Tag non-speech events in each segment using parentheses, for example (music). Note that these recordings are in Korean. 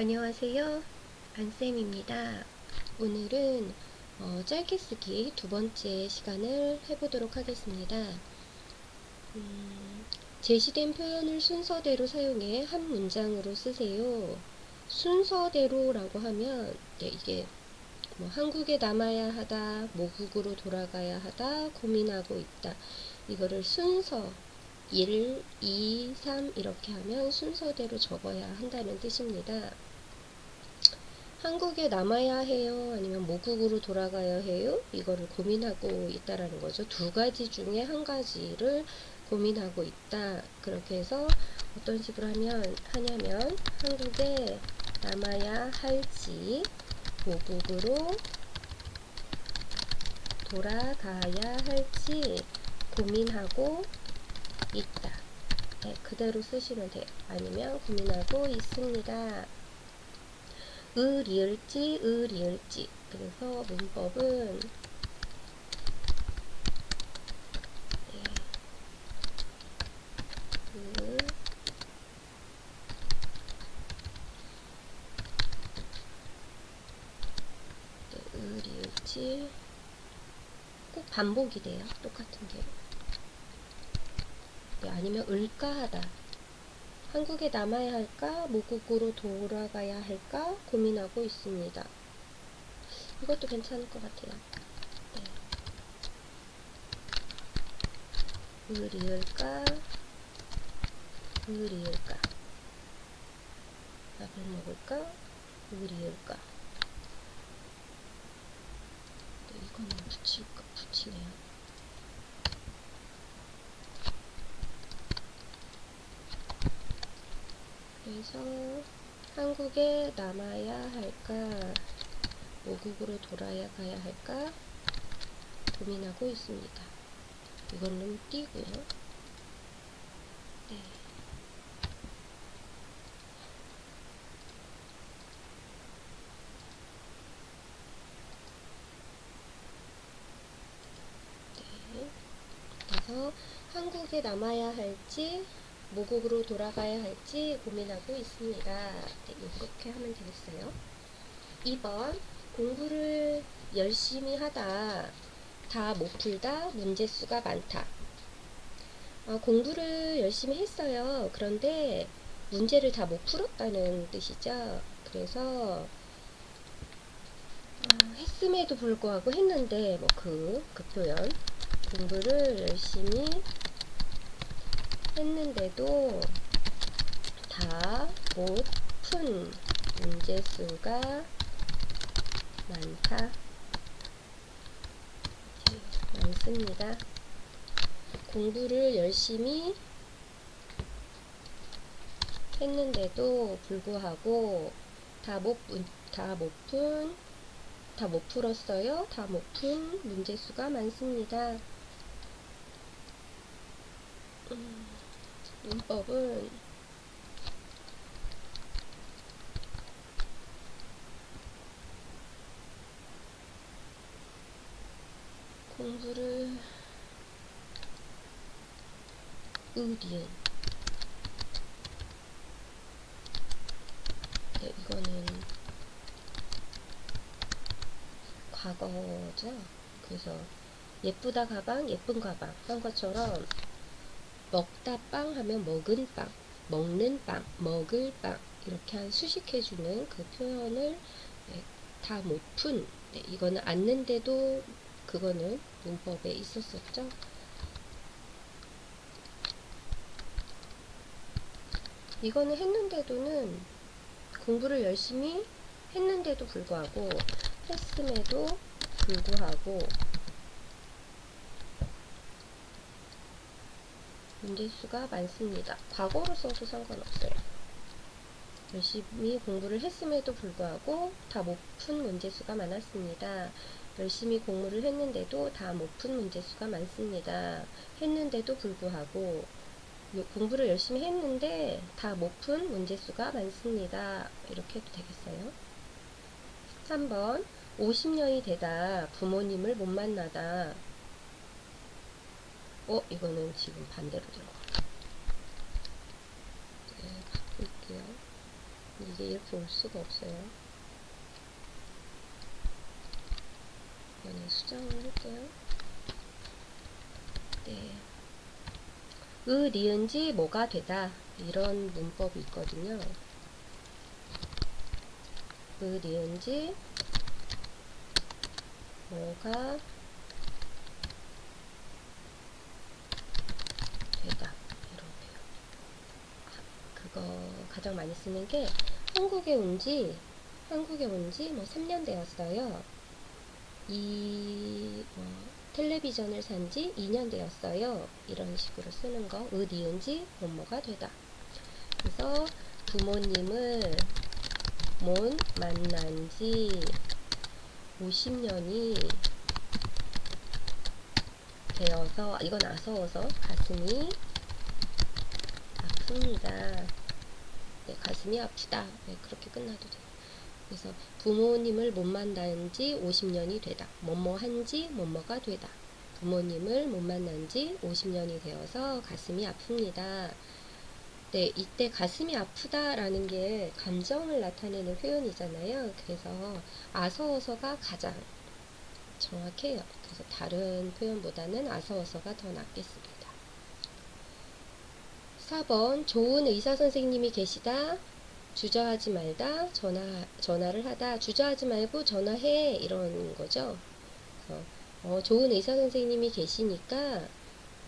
안녕하세요. 안쌤입니다. 오늘은 어, 짧게 쓰기 두 번째 시간을 해보도록 하겠습니다. 음, 제시된 표현을 순서대로 사용해 한 문장으로 쓰세요. 순서대로라고 하면 네, 이게 뭐 한국에 남아야 하다, 모국으로 돌아가야 하다, 고민하고 있다. 이거를 순서 1, 2, 3 이렇게 하면 순서대로 적어야 한다는 뜻입니다. 한국에 남아야 해요? 아니면 모국으로 돌아가야 해요? 이거를 고민하고 있다라는 거죠. 두 가지 중에 한 가지를 고민하고 있다. 그렇게 해서 어떤 식으로 하면 하냐면 한국에 남아야 할지 모국으로 돌아가야 할지 고민하고 있다. 네, 그대로 쓰시면 돼요. 아니면 고민하고 있습니다. 을 이을지 을 이을지 그래서 문법은 네. 을 네, 을이을지 꼭 반복이 돼요. 똑같은 게. 네, 아니면 을까하다. 한국에 남아야 할까, 모국으로 돌아가야 할까 고민하고 있습니다. 이것도 괜찮을 것 같아요. 네. 을 이을까, 을 이을까, 밥을 먹을까, 을 이을까. 네, 이거는 붙일까, 붙이네요. 그래서 한국에 남아야 할까, 모국으로 돌아야 가야 할까 고민하고 있습니다. 이걸로 띄고요. 네. 네. 그래서 한국에 남아야 할지 모국으로 돌아가야 할지 고민하고 있습니다. 네, 이렇게 하면 되겠어요. 2번 공부를 열심히 하다 다 못 풀다 문제수가 많다. 아, 공부를 열심히 했어요. 그런데 문제를 다 못 풀었다는 뜻이죠. 그래서 아, 했음에도 불구하고 했는데 뭐 그 그 표현 공부를 열심히 했는데도 다 못 푼 문제수가 많다. 네, 많습니다. 공부를 열심히 했는데도 불구하고 다 못, 다못 푼, 다 못 풀었어요. 다 못 푼 문제수가 많습니다. 음. 문법은 공부를 의리은 네, 이거는 과거죠. 그래서 예쁘다 가방, 예쁜 가방 한 것처럼 먹다 빵 하면 먹은 빵, 먹는 빵, 먹을 빵 이렇게 한 수식 해주는 그 표현을 네, 다 못 푼. 네, 이거는 앉는데도 그거는 문법에 있었었죠. 이거는 했는데도는 공부를 열심히 했는데도 불구하고 했음에도 불구하고 문제수가 많습니다. 과거로 써도 상관없어요. 열심히 공부를 했음에도 불구하고 다 못 푼 문제수가 많았습니다. 열심히 공부를 했는데도 다 못 푼 문제수가 많습니다. 했는데도 불구하고 공부를 열심히 했는데 다 못 푼 문제수가 많습니다. 이렇게 해도 되겠어요. 3번 50년이 되다 부모님을 못 만나다 어, 이거는 지금 반대로 들어가. 네, 바꿀게요. 이게 이렇게 올 수가 없어요. 이거는 수정을 할게요. 네. 의, 니은지 뭐가 되다. 이런 문법이 있거든요. 의, 니은지 뭐가 되다. 이러고요. 그거 가장 많이 쓰는 게 한국에 온 지, 한국에 온 지 뭐 3년 되었어요. 이, 뭐, 텔레비전을 산 지 2년 되었어요. 이런 식으로 쓰는 거, 의, 니은지, 뭐뭐가 되다. 그래서 부모님을 못 만난 지 50년이 되어서, 이건 아서워서 가슴이 아픕니다. 네, 가슴이 아프다. 네, 그렇게 끝나도 돼요. 그래서 부모님을 못 만난 지 50년이 되다. 뭐뭐 한지 뭐뭐가 되다. 부모님을 못 만난 지 50년이 되어서 가슴이 아픕니다. 네, 이때 가슴이 아프다라는 게 감정을 나타내는 표현이잖아요. 그래서 아서어서가 가장 정확해요. 그래서 다른 표현보다는 아서어서가 더 낫겠습니다. 4번 좋은 의사 선생님이 계시다. 주저하지 말다. 전화 전화를 하다. 주저하지 말고 전화해 이런 거죠. 어, 좋은 의사 선생님이 계시니까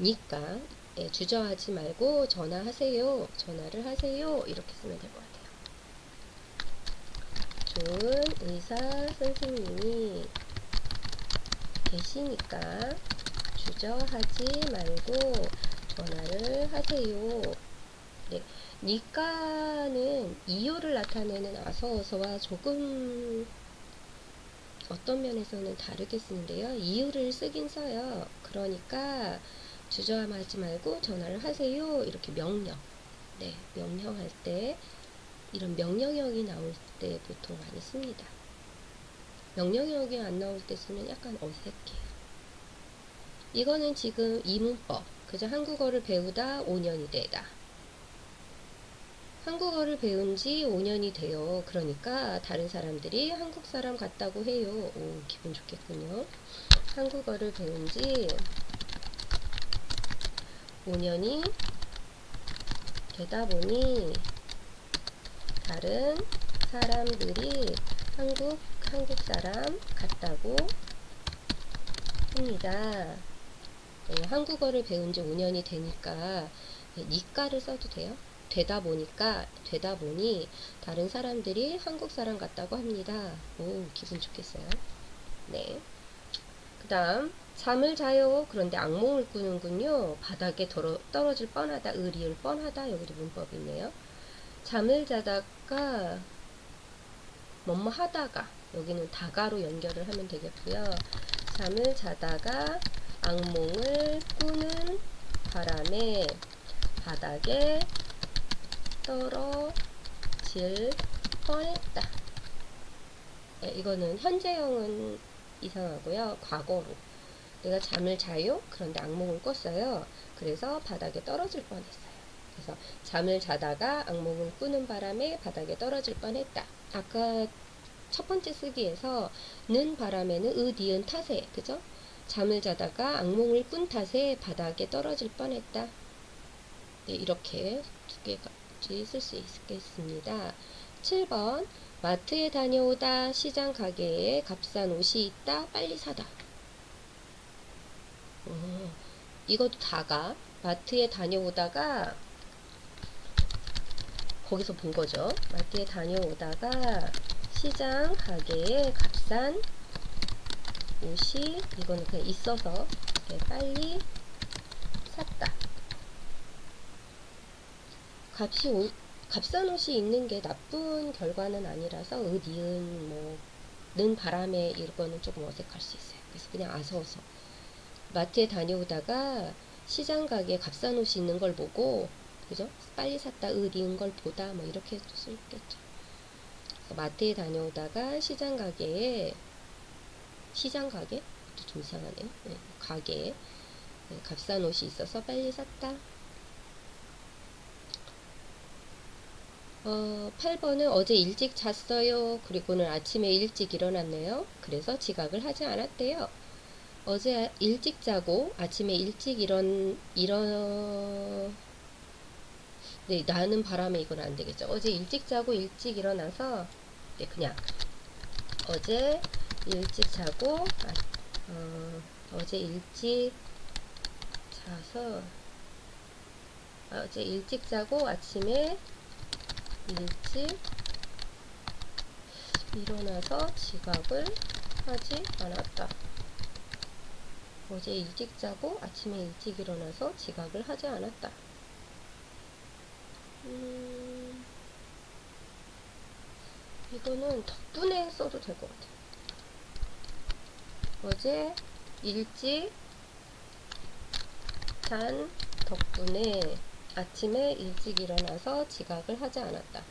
니까 예, 주저하지 말고 전화하세요. 전화를 하세요. 이렇게 쓰면 될 것 같아요. 좋은 의사 선생님이 계시니까 주저하지 말고 전화를 하세요. 네, 니까는 이유를 나타내는 아서어서와 조금 어떤 면에서는 다르게 쓰는데요. 이유를 쓰긴 써요. 그러니까 주저하지 말고 전화를 하세요. 이렇게 명령. 네, 명령할 때 이런 명령형이 나올 때 보통 많이 씁니다. 명령형이 안 나올 때 쓰면 약간 어색해요. 이거는 지금 이문법. 그저 한국어를 배우다 5년이 되다. 한국어를 배운 지 5년이 돼요. 그러니까 다른 사람들이 한국 사람 같다고 해요. 오, 기분 좋겠군요. 한국어를 배운 지 5년이 되다 보니 다른 사람들이 한국, 한국 사람 같다고 합니다. 네, 한국어를 배운 지 5년이 되니까 네, 니까를 써도 돼요. 되다 보니까 되다 보니 다른 사람들이 한국 사람 같다고 합니다. 오 기분 좋겠어요. 네. 그다음 잠을 자요. 그런데 악몽을 꾸는군요. 바닥에 떨어, 떨어질 뻔하다. 의리을 뻔하다. 여기도 문법이 있네요. 잠을 자다가 뭐뭐 하다가 여기는 다가로 연결을 하면 되겠고요. 잠을 자다가 악몽을 꾸는 바람에 바닥에 떨어질 뻔했다. 네, 이거는 현재형은 이상하고요. 과거로. 내가 잠을 자요? 그런데 악몽을 꿨어요. 그래서 바닥에 떨어질 뻔했어요. 그래서 잠을 자다가 악몽을 꾸는 바람에 바닥에 떨어질 뻔했다. 아까 첫 번째 쓰기에서 는 바람에는 의, 니은 탓에 그죠? 잠을 자다가 악몽을 꾼 탓에 바닥에 떨어질 뻔했다. 네, 이렇게 두 개가 쓸수 있겠습니다. 7번 마트에 다녀오다 시장 가게에 값싼 옷이 있다 빨리 사다. 어, 이것도 다가 마트에 다녀오다가 거기서 본 거죠. 마트에 다녀오다가 시장 가게에 값싼 옷이 이거는 그냥 있어서 빨리 샀다. 값이 오, 값싼 옷이 있는 게 나쁜 결과는 아니라서 의, 니은, 뭐, 는 바람에 이거는 조금 어색할 수 있어요. 그래서 그냥 아서워서. 마트에 다녀오다가 시장 가게에 값싼 옷이 있는 걸 보고, 그죠? 빨리 샀다, 의, 니은 걸 보다, 뭐, 이렇게 또 쓸겠죠. 마트에 다녀오다가 시장 가게에, 시장 가게? 좀 이상하네요. 네, 가게에 네, 값싼 옷이 있어서 빨리 샀다. 어, 8번은 어제 일찍 잤어요. 그리고 오늘 아침에 일찍 일어났네요. 그래서 지각을 하지 않았대요. 어제 일찍 자고 아침에 일찍 일어n 일어 네, 나는 바람에 이건 안 되겠죠. 어제 일찍 자고 일찍 일어나서 네, 그냥 어제 일찍 자고 아, 어, 어제 일찍 자서 아, 어제 일찍 자고 아침에 일찍 일어나서 지각을 하지 않았다. 어제 일찍 자고 아침에 일찍 일어나서 지각을 하지 않았다. 음, 이거는 덕분에 써도 될 것 같아요. 어제 일찍 잔 덕분에 아침에 일찍 일어나서 지각을 하지 않았다.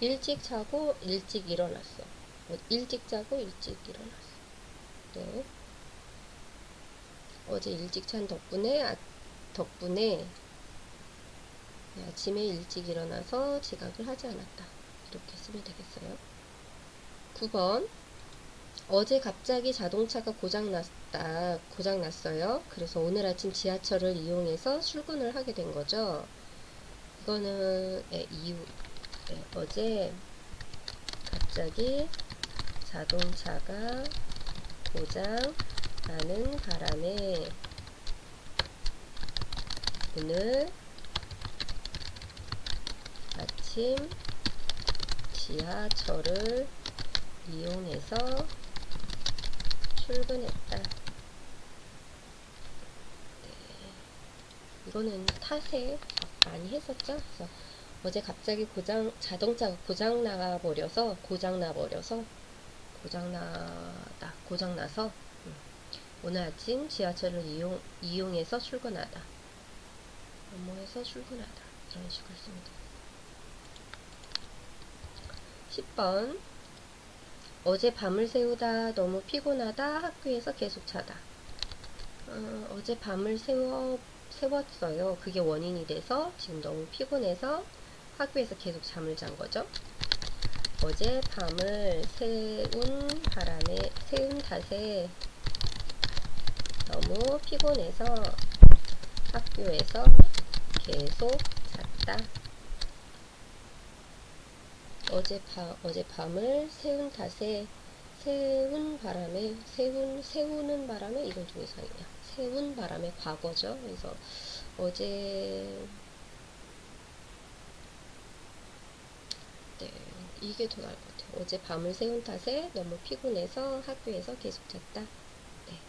일찍 자고 일찍 일어났어. 어, 일찍 자고 일찍 일어났어. 네. 어제 일찍 잔 덕분에 아, 덕분에 네, 아침에 일찍 일어나서 지각을 하지 않았다. 이렇게 쓰면 되겠어요. 9번 어제 갑자기 자동차가 고장났다. 고장났어요. 그래서 오늘 아침 지하철을 이용해서 출근을 하게 된 거죠. 이거는 예, 이유 예, 어제 갑자기 자동차가 고장 나는 바람에 오늘 아침 지하철을 이용해서 출근했다. 네. 이거는 탓에 많이 했었죠. 그래서 어제 갑자기 고장 자동차가 고장 나 버려서 고장 나 버려서 고장 나다 고장 나서 음, 오늘 아침 지하철을 이용 이용해서 출근하다. 업무해서 출근하다. 이런 식으로 씁니다. 10번 어제 밤을 새우다 너무 피곤하다 학교에서 계속 자다. 어, 어제 밤을 세워, 세웠어요. 그게 원인이 돼서 지금 너무 피곤해서 학교에서 계속 잠을 잔 거죠. 어제 밤을 새운 바람에 새운 탓에 너무 피곤해서 학교에서 계속 잤다 어제 밤 어제 밤을 새운 탓에 새운 바람에 새운 새우는 바람에 이건 좀 이상해요. 새운 바람에 과거죠. 그래서 어제 네 이게 더 나을 것 같아요. 어제 밤을 새운 탓에 너무 피곤해서 학교에서 계속 잤다. 네.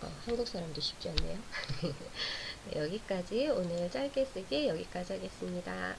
어, 한국 사람도 쉽지 않네요. (laughs) 네, 여기까지 오늘 짧게 쓰기 여기까지 하겠습니다.